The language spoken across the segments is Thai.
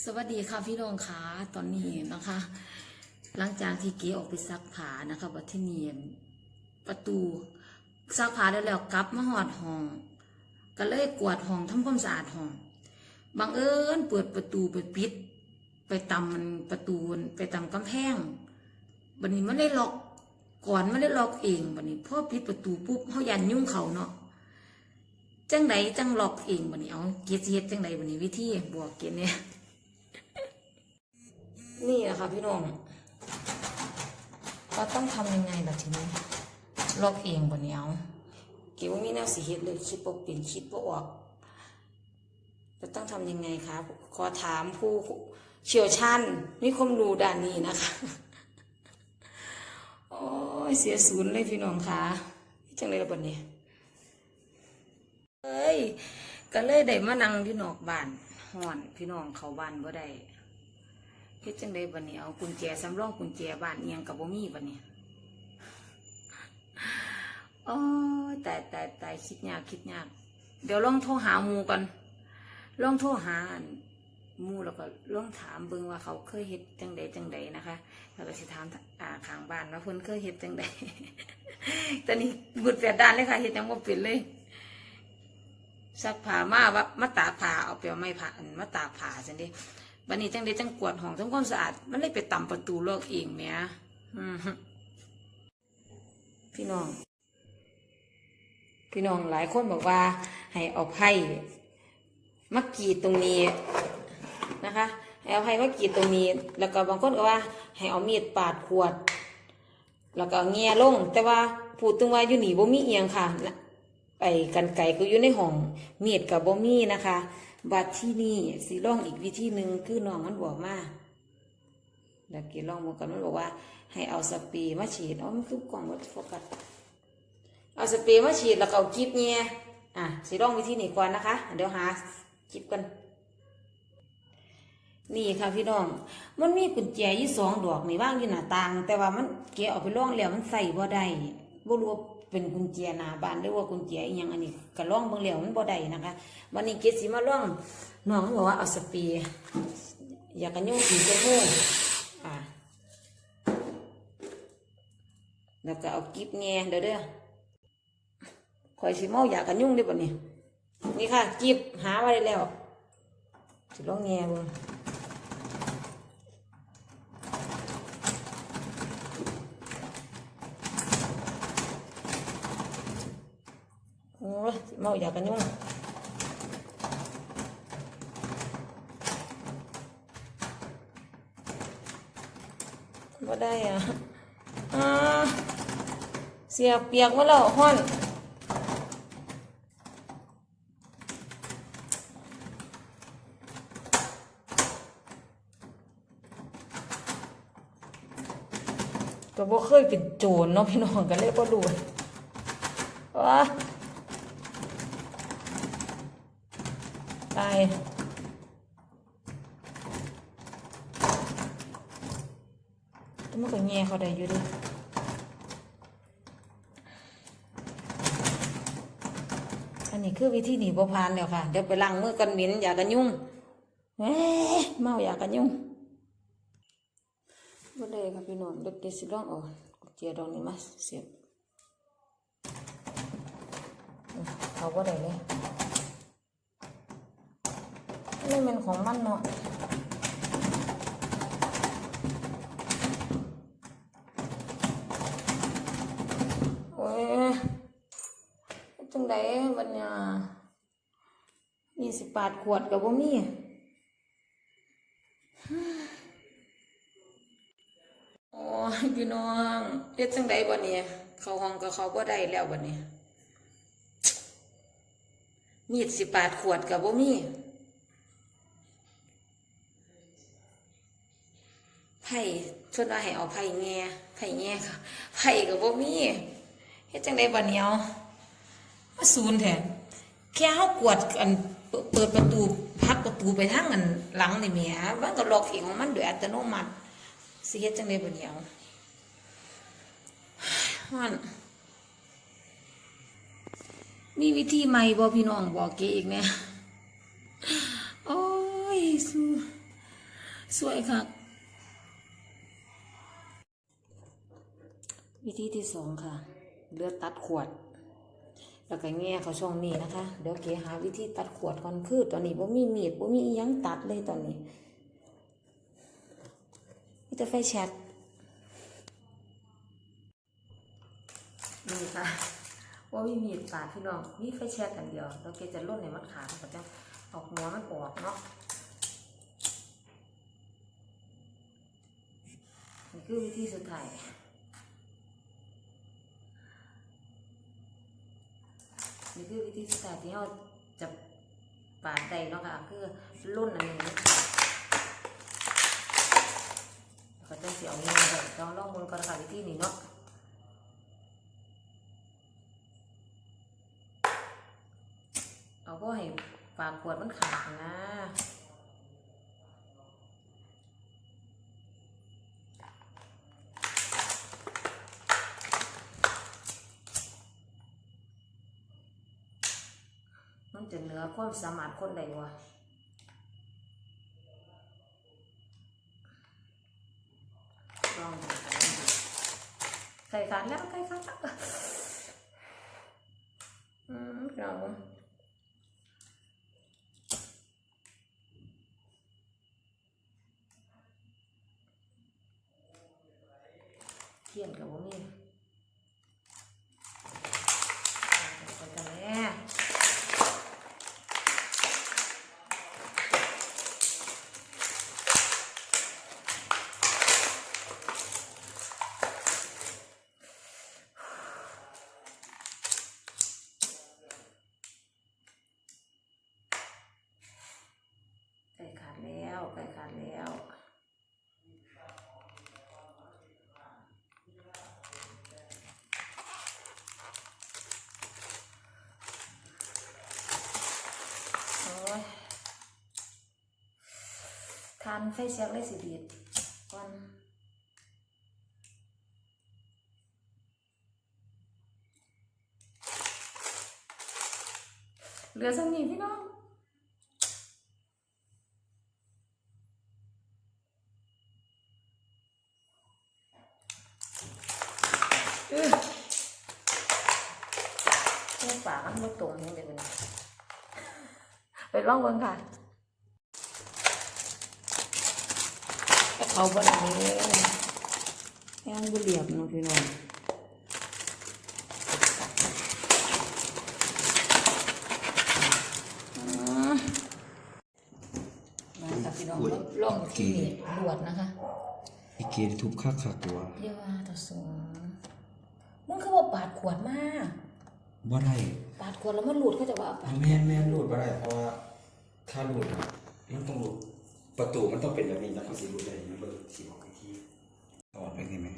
สวัสดีค่ะพี่น้องคะตอนนี้นะคะ หลังจากที่เก๋ออกไปซักผ้านะคะวัดที่นี่ประตูซักผ้าแล้วแล้วกลับมาหอดห้อง ก็เลยกวาดห้องทำความสะอาดห้องบังเอิญเปิดประตูไปปิด ไปตำมันประตูไปตำกำแพงบันนี้มันได้ล็อกก่อนมันได้ล็อกเองบันนี้พอปิดประตูปุ๊บเขายันยุ่งเขาเนาะจังไดจังล็อกเองบันนี้เอาเกียรติเฮ็ดจังไดบันนี้วิธีบวกเกียรติเนี่ย นี่แหละค่ะพี่น้องเราต้องทำยังไงล่ะทีนี้ล็อกเองบันนี้เอาเกี่ยวมีแนวสีเฮ็ดเลยคิดบ่เป็นคิดบ่ออกจะต้องทำยังไงคะขอถามผู้เชี่ยวชาญมีคมรู้ด้านนี้นะคะ โอ้ยเสียศูนย์เลยพี่น้องคะจังเลยละบนนี้เอ้ยก็เลยได้มานั่งอยู่นอกบ้านห่อนพี่น้องเขาบ้านบ่ได้ เฮ็ดจังไดบัดนี้เอากุญแจสำรองกุญแจบ้านเอียงกับบ่มีบัดนี้โอ้แต่แต่แต่คิดยากคิดยากเดี๋ยวลองโทรหาหมูก่อนลองโทรหาหมูแล้วก็ลองถามเบิ่งว่าเขาเคยเฮ็ดจังใดจังใดนะคะแล้วก็สิถามอ่าข้างบ้านว่าเพิ่นเคยเฮ็ดจังใดตอนนี้บุดแปดด้านเลยค่ะเฮ็ดจังบ่เป็นเลยซักผ้ามาว่ามาตากผ้าเอาไปเอาไม้ผ้ามาตากผ้าจังดิ บันนี้จังได้จังกวดห้องทำความสะอาด มันเลยไปต่ำประตูโลกเองแหม่อืมพี่น้อง พี่น้องหลายคนบอกว่า ให้เอาไผ่มากีดตรงนี้นะคะให้เอาไผ่มากีดตรงนี้ แล้วก็บางคนก็ว่า ให้เอามีดปาดขวด แล้วก็แง่ลง แต่ว่าพูดถึงว่าอยู่หนีบ่มีเอียงค่ะไอ้กันไก่ก็อยู่ในห้องเมีดกับบ่มีนะคะ บัดที่นี่สิลองอีกวิธีหนึ่งคือน้องมันบอกมาแล้วกี่ลองบอกกันมันบอกว่า ให้เอาสเปรย์มาฉีดเอามันคือกล่องวัดโฟกัสเอาสเปรย์มาฉีดแล้วก็เอากิ๊บเนี่ยอะสิลองวิธีนี้ก่อนนะคะ เดี๋ยวหากิ๊บกัน นี่ค่ะพี่น้อง มันมีกุญแจยี่สองดอกนี่ว่างอยู่หน้าต่าง แต่ว่ามันเกะออกไปล่องแล้วมันใส่บ่ได้บ่รู้ เป็นกุญแจหน้าบ้านหรือว่ากุญแจอีหยังอันนี้ก็ล่องบิ่งแล้วมันบ่ได้นะคะวันนี้เกะสิมาล่องน้องมันบอกว่าเอาสเปรย์อยากกันยุ่งสีชมพูอ่าแล้วก็เอากิ๊บแงเด้อเด้อข่อยสิเมาอยากกันยุ่งด้อบัดนี้นี่ค่ะกิ๊บหาไว้แล้วสิล่องแงเบิ่ง โอ้ย เมาอยากกันยุ่งบ่ได้อะอ่าเสียเปียกมาแล้วฮ้อนก็บ่เคยเป็นโจรเนาะพี่น้องกันเลยบ่รู้ว้า ตายแต่มันก็แง่เขาได้อยู่ดิอันนี้คือวิธีหนีบพานแล้วค่ะ เดี๋ยวไปล้างมือกันเหม็นอยากกันยุ่งเอ้ยเมาอยากกันยุ่งบ่ได้ค่ะพี่น้องเด็กเดยวสิลองเอากุญแจดอกนี้มาเสียบเขาบ่ได้เลย นี่มันของมันเนาะโอ้ยจังไดบัดเนี่ยยี่สิบบาทขวดกับบ่มีโอ้ยพี่น้องเฮ็ดจังไดบัดเนี่ยเข้าห้องก็เข้าบ่ได้แล้วบัดเนี่ยมีดสิบบาทขวดกับบ่มี ผ่ชวนว่าให้เอาไผ่แง่ไผ่แง่ค่ะไผ่กับบ่มีเฮ็ดจังไดบัดเนียวมาศูนย์แท้แค่เฮากวดอันเปิดประตูพักประตูไปทางอันหลังนี่แหมมันก็ล็อกเองของมันโดยอัตโนมัติสิเฮ็ดจังไดบัดเนียวฮ้อนมีวิธีใหม่บ่พี่น้องบอกเกอีกเนี่ยโอ้ยสู้สวยค่ะ วิธีที่สองค่ะ เลือดตัดขวด แล้วก็แง่เขาช่องนี้นะคะ เดี๋ยวเก๋หาวิธีตัดขวดก่อนคือตอนนี้บ่มีมีดบ่มียังตัดเลยตอนนี้มีแต่ไฟแชทนี่ค่ะว่ามีมีดปาดพี่น้องมีไฟแชทอันเดียวแล้วเก๋จะล่นในมันขาดก็จะออกหัวมันออกเนาะนี่คือวิธีสุดท้าย คือวิธีสุดท้ายที่เราจะปาดได้เนาะค่ะคือรุ่นอันนี้ก็จะเสียเอาเงินไปต้องลองมือก่อนค่ะวิธีนี้เนาะเอาก็ให้ปากขวดมันขาดนะ จะเหนือความสามารถคนใดวะลองดูใส่ขาดแล้วใส่ขาดแล้วอืมเราเทียนกับว่ามีไปกันแม่ ไก่ขาดแล้วไก่ขาดแล้ว โอ้ย ทานไฟแช็กเลยสิดีดก่อนเหลือสักนิดพี่น้องเอ้ยเจ้าปากมันไม่ตรงนี่เดี๋ยวนไปลองเบิ่งค่ะ เขาบนนี้แห้งบุเหลียบเน้องพี่น้องอืมมาค่ะพี่น้องลองที่นี่บวดนะคะอีเกทุบคักคักตัวเรียกว่าต่อสงมึงคือว่าปาดขวดมากบ่ได้ปาดขวดแล้วมันหลุดเขาจะว่าเอาปาดแม่นแม่นรูดบ่ได้เพราะว่าถ้ารูดอะมันต้องรูด ประตูมันต้องเป็นแบบนี้นะเขาสิรูดได้มันเบิดสิบอกอีกทีตอดไปได้ไหม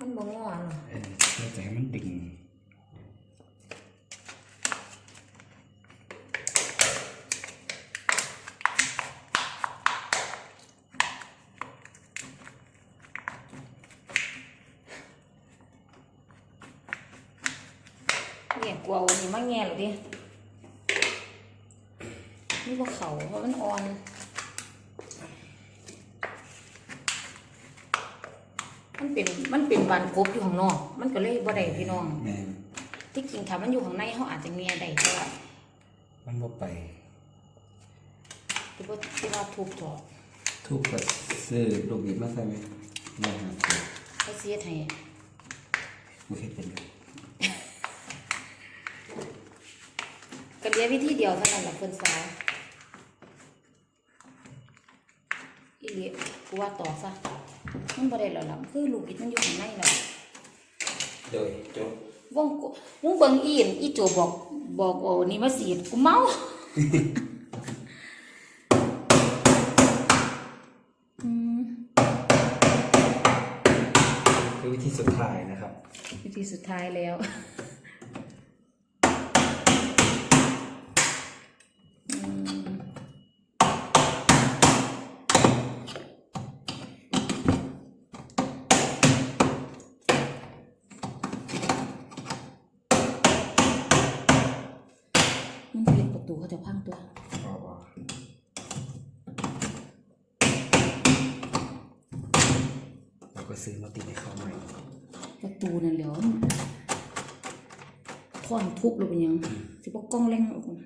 มันบ่งอนอะเออเพื่อจะให้มันดึงเนี่ยกลัววันนี้มาแง่หรอดินี่ว่าเขาเพราะมันอ่อน มันเป็นมันเป็นบานกบอยู่ข้างนอก มันก็เลยบ่ได้พี่น้อง แม่นที่จริงถ้ามันอยู่ข้างในเขาอาจจะแง่ได้แต่ว่ามันบ่ไป ที่ว่าที่ว่าทุบถอกทุบก็ซื้อลูกบิดมาใส่ไหมมาหาตัวเขาเสียให้กูเฮ็ดเป็นอยู่ก็เรียนวิธีเดียวเท่านั้นแหละเพิ่นสาวอีเลียกูว่าต่อซะ มันบ่ได้แล้วล่ะคือลูกบิดมันอยู่ข้างในแล้วโดยจบวงกูมึงเบิ่งอีนอีโจบอกบอกโอ้นี่มาสีดกูเมา อืมคือวิธีสุดท้ายนะครับ วิธีสุดท้ายแล้ว ก็จะคว่ำตัวเราก็ซื้อมาติดให้เขาใหม่ประตูนั่นแล้วท่อนทุบลงไปยังสิบอกกล้องแรงออกมา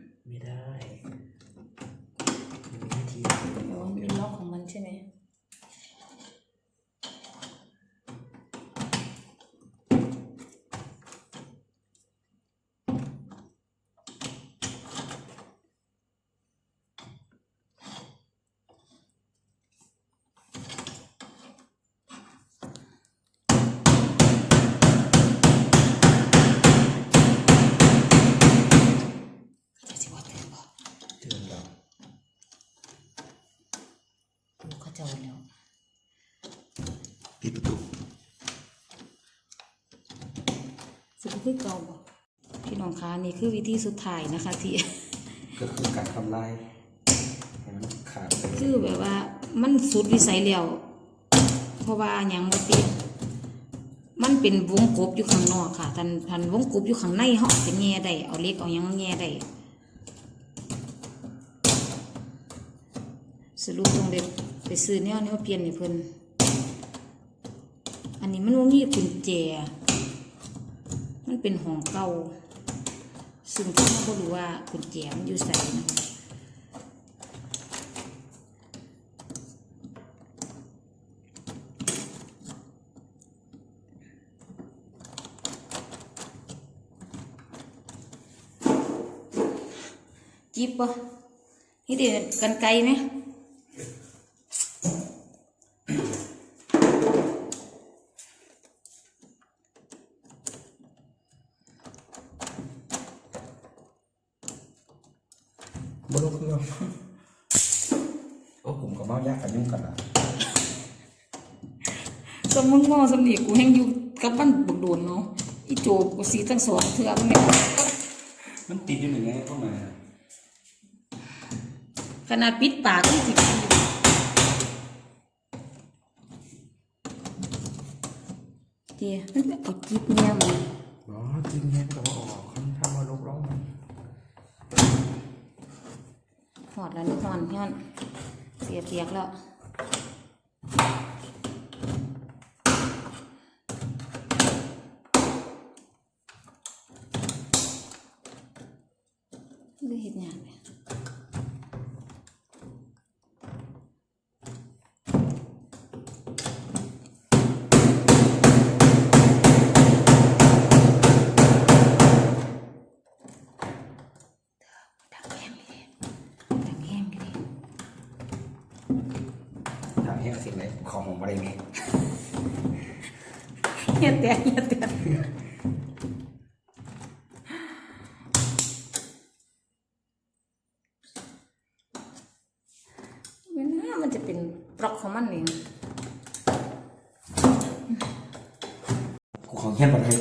จ้าแล้วปิดประตูสิบ่คือเก่าบ่พี่น้องคะนี่คือวิธีสุดท้ายนะคะ ที่ก็คือการทำลายให้มันขาดไปคือแบบว่ามันสุดวิสัยแล้วเพราะว่าหยังบ่ติดมันเป็นวงกบอยู่ข้างนอกค่ะทันทันวงกบอยู่ข้างในเฮาเป็นแง่ได้เอาเหล็กเอาหยังแง่ได้สรุปตรงเด็ ไปซื้อแนวนี้เปลี่ยนให้เพิ่นอันนี้มันบ่มีกุญแจ มันเป็นห้องเก่า ซึ่งที่เราก็รู้ว่ากุญแจมันอยู่ใส่นะจิบปะนี่เดี๋ยวกันไกลไหม บ่รู้คือ โอ้กลุ่มกับเมายากกันยุ่งกันนะสมมึงมอสมนีกูแห้งอยู่กับบ้านบุกโดนเนาะอีโจบกูสีทั้งสองเทือมันเนี่ยมันติดอยู่หนึ่งไงเข้ามาขนาดปิดปากก็ติดอยู่เดี๋ยวมันเอาจิบเนี่ยมันอ๋อจริงแค่แต่ว่าออกเขาทำมาลบล้อมันหอดแล้วนี่หอนหอน เสีย ปลอกของมันเองกูของแห้งหมดเลย